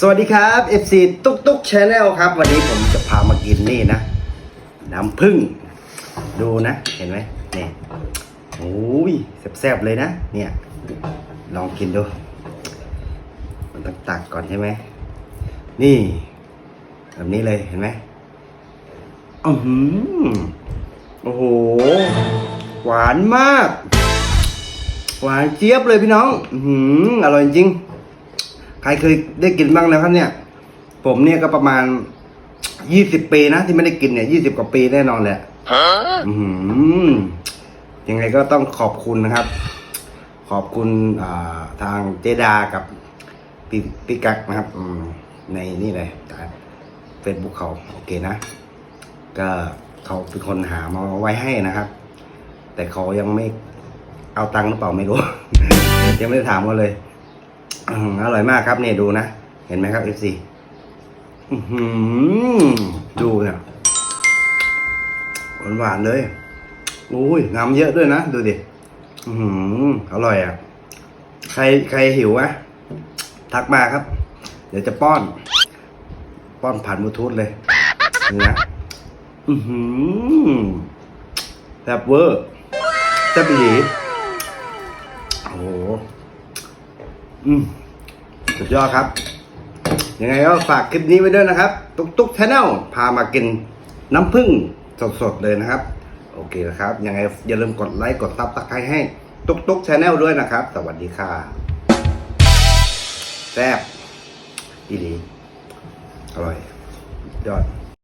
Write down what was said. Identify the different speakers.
Speaker 1: สวัสดีครับ FC ตุ๊กตุ๊กชาแนลครับ วันนี้ผมจะพามากินนี่นะ น้ำผึ้งดูนะ เห็นไหมเนี่ยโอ้ยแซ่บๆเลยนะ เนี่ย ลองกินดู มันต้องตักก่อนใช่ไหม นี่แบบนี้เลยเห็นไหมอือหือโอ้โห หวานมาก หวานเจี๊ยบเลยพี่น้อง อือหืออร่อยจริง ครเคยได้กินบ้างนะครับเนี่ย ผมเนี่ยก็ประมาณยี่สิบปีนะที่ไม่ได้กินเนี่ยยี่สิบกว่าปีแน่นอนแหละอือหือยังไงก็ต้องขอบคุณนะครับ ขอบคุณอ่าทางเจดากับพี่พี่กักนะครับอืมในนี่เลยเฟซบุ๊กเขาโอเคนะ ก็เขาเป็นคนหามาไว้ให้นะครับ แต่เขายังไม่เอาตังค์หรือเปล่าไม่รู้ ยังไม่ได้ถามเขาเลย อร่อยมากครับเนี่ยดูนะ เห็นไหมครับ FC อื้อหือดูเนี่ยหวานๆเลยอุ้ยน้ำเยอะด้วยนะ ดูดิอือหือร่อยอะ ใครใครหิวอะทักมาครับ เดี๋ยวจะป้อน ป้อนผ่านบลูทูธเลยนี่นะอือหือแซ่บเวอร์แซ่บอีโอ้โหอืม สุดยอดครับ ยังไงก็ฝากคลิปนี้ไว้ด้วยนะครับ ตุ๊กตุ๊กชาแนลพามากินน้ำผึ้งสดๆเลยนะครับ โอเคนะครับ ยังไงอย่าลืมกดไลค์กดซับสไครต์ให้ตุ๊กตุ๊กชาแนลด้วยนะครับ สวัสดีค่ะแซ่บอีดีอร่อย ยอด